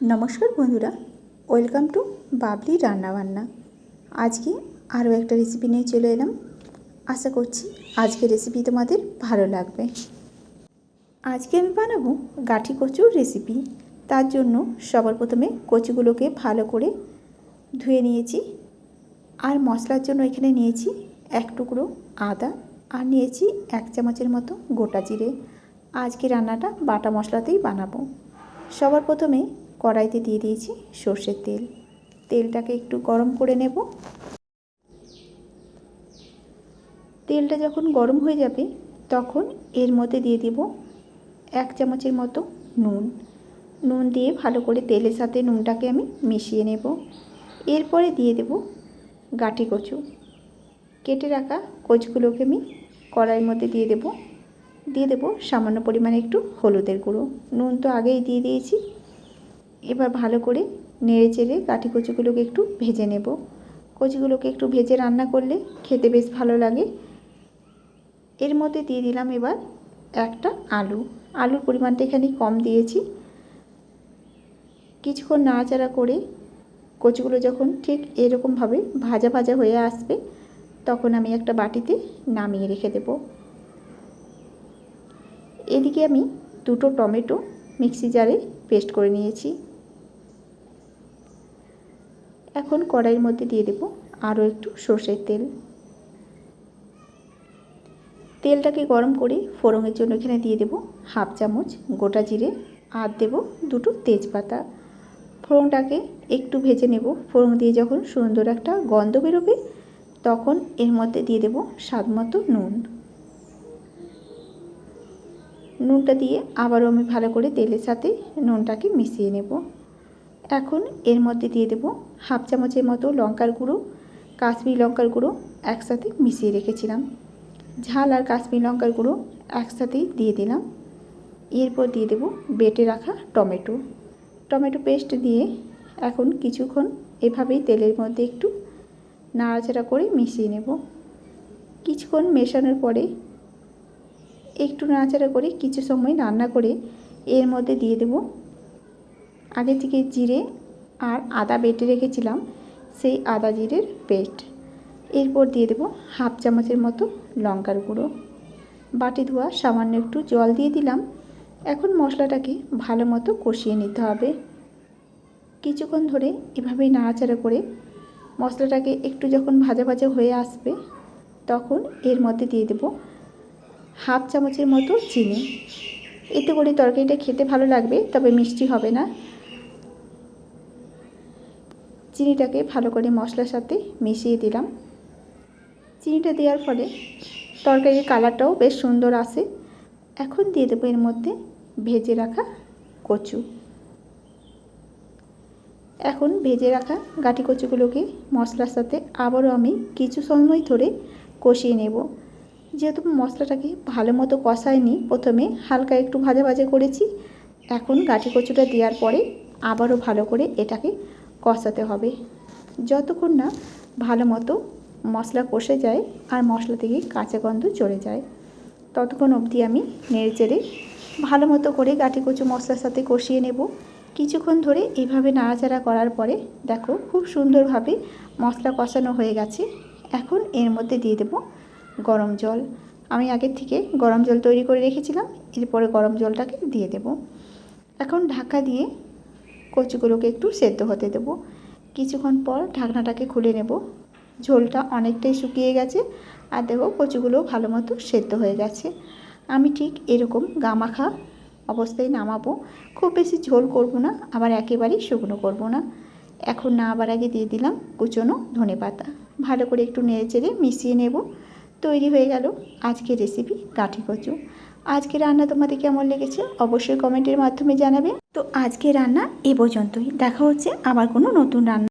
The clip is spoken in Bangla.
নমস্কার বন্ধুরা, ওয়েলকাম টু বাবলি রান্নাবান্না। আজকে আরও একটা রেসিপি নিয়ে চলে এলাম। আশা করছি আজকের রেসিপি তোমাদের ভালো লাগবে। আজকে আমি বানাবো গাঠি কচুর রেসিপি তার জন্য সবার প্রথমে কচুগুলোকে ভালো করে ধুয়ে নিয়েছি। আর মশলার জন্য এখানে নিয়েছি এক টুকরো আদা। আর নিয়েছি এক চামচের মতো গোটা জিরে। আজকে রান্নাটা বাটা মশলাতেই বানাবো। সবার প্রথমে কড়াইতে দিয়ে দিয়েছি সর্ষের তেল। তেলটাকে একটু গরম করে নেব। তেলটা যখন গরম হয়ে যাবে, তখন এর মধ্যে দিয়ে দেব এক চামচের মতো নুন। নুন দিয়ে ভালো করে তেলের সাথে নুনটাকে আমি মিশিয়ে নেব। এরপরে দিয়ে দেব গাটি কচু। কেটে রাখা কচুগুলোকে আমি কড়াইয়ের মধ্যে দিয়ে দেব। দিয়ে দেব সামান্য পরিমাণে একটু হলুদের গুঁড়ো। নুন তো আগেই দিয়ে দিয়েছি। এবার ভালো করে নেড়ে চেড়ে কাঠি কচুগুলোকে একটু ভেজে নেব। কচুগুলোকে একটু ভেজে রান্না করলে খেতে বেশ ভালো লাগে। এর মধ্যে দিয়ে দিলাম এবার একটা আলু। আলুর পরিমাণটা এখানে কম দিয়েছি। কিছুক্ষণ নাড়াচাড়া করে কচুগুলো যখন ঠিক এরকমভাবে ভাজা ভাজা হয়ে আসবে, তখন আমি একটা বাটিতে নামিয়ে রেখে দেব। এদিকে আমি দুটো টমেটো মিক্সি জারে পেস্ট করে নিয়েছি। এখন কড়াইয়ের মধ্যে দিয়ে দেব আরও একটু সর্ষের তেল। তেলটাকে গরম করে ফোড়নের জন্য এখানে দিয়ে দেব হাফ চামচ গোটা জিরে আর দেব দুটো তেজপাতা। ফোড়নটাকে একটু ভেজে নেব। ফোড়ন দিয়ে যখন সুন্দর একটা গন্ধ বেরোবে, তখন এর মধ্যে দিয়ে দেব স্বাদ মতো নুন। নুনটা দিয়ে আবারও আমি ভালো করে তেলের সাথে নুনটাকে মিশিয়ে নেব। এখন এর মধ্যে দিয়ে দেব হাফ চামচের মতো লঙ্কার গুঁড়ো, কাশ্মীর লঙ্কার গুঁড়ো একসাথে মিশিয়ে রেখেছিলাম। ঝাল আর কাশ্মীর লঙ্কার গুঁড়ো একসাথেই দিয়ে দিলাম। এরপর দিয়ে দেব বেটে রাখা টমেটো। টমেটো পেস্ট দিয়ে এখন কিছুক্ষণ এভাবেই তেলের মধ্যে একটু নাড়াচাড়া করে মিশিয়ে নেব। কিছুক্ষণ মেশানোর পরে একটু নাড়াচাড়া করে কিছু সময় রান্না করে এর মধ্যে দিয়ে দেব আগে থেকে জিরে আর আদা বেটে রেখেছিলাম, সেই আদা জিরের পেস্ট। এরপর দিয়ে দেব হাফ চামচের মতো লঙ্কার গুঁড়ো। বাটি ধোয়া সামান্য একটু জল দিয়ে দিলাম। এখন মশলাটাকে ভালো মতো কষিয়ে নিতে হবে। কিছুক্ষণ ধরে এভাবেই নাড়াচাড়া করে মশলাটাকে একটু যখন ভাজা ভাজা হয়ে আসবে, তখন এর মধ্যে দিয়ে দেব হাফ চামচের মতো চিনি। এতে করে তরকারিটা খেতে ভালো লাগবে, তবে মিষ্টি হবে না। চিনিটাকে ভালো করে মশলার সাথে মিশিয়ে দিলাম। চিনিটা দেওয়ার ফলে তরকারির কালারটাও বেশ সুন্দর আসে এখন দিয়ে দেবো এর মধ্যে ভেজে রাখা কচু। এখন ভেজে রাখা গাটি কচুগুলোকে মশলার সাথে আবারও আমি কিছু সময় ধরে কষিয়ে নেব। যেহেতু মশলাটাকে ভালো মতো কষায়নি, প্রথমে হালকা একটু ভাজা ভাজা করেছি। এখন গাঠি কচুটা দেওয়ার পরে আবারও ভালো করে এটাকে কষাতে হবে। যতক্ষণ না ভালো মতো মশলা কষে যায় আর মশলা থেকে কাঁচা গন্ধ চলে যায়, ততক্ষণ অবধি আমি নেড়ে চেড়ে ভালো মতো করে গাঠি কচু মশলার সাথে কষিয়ে নেব। কিছুক্ষণ ধরে এইভাবে নাড়াচাড়া করার পরে দেখো খুব সুন্দরভাবে মশলা কষানো হয়ে গেছে। এখন এর মধ্যে দিয়ে দেব গরম জল। আমি আগের থেকে গরম জল তৈরি করে রেখেছিলাম, এরপরে গরম জলটাকে দিয়ে দেব। এখন ঢাকা দিয়ে কচুগুলোকে একটু সেদ্ধ হতে দেব। কিছুক্ষণ পর ঢাকনাটাকে খুলে নেব। ঝোলটা অনেকটাই শুকিয়ে গেছে আর দেখো কচুগুলো ভালো মতো সেদ্ধ হয়ে গেছে। আমি ঠিক এরকম গামাখা অবস্থায় নামাবো। খুব বেশি ঝোল করব না, আবার একেবারেই শুকনো করব না। এখন না আবার আগে দিয়ে দিলাম কুচনো ধনে পাতা। ভালো করে একটু নেড়ে চেড়ে মিশিয়ে নেব। তৈরি হয়ে গেল আজকের রেসিপি কাঠি কচু। আজকে রান্না তোমাদের কেমন লেগেছে অবশ্যই কমেন্টের মাধ্যমে জানাবে। তো আজকে রান্না এ পর্যন্তই। দেখা হচ্ছে আবার কোনো নতুন রান্না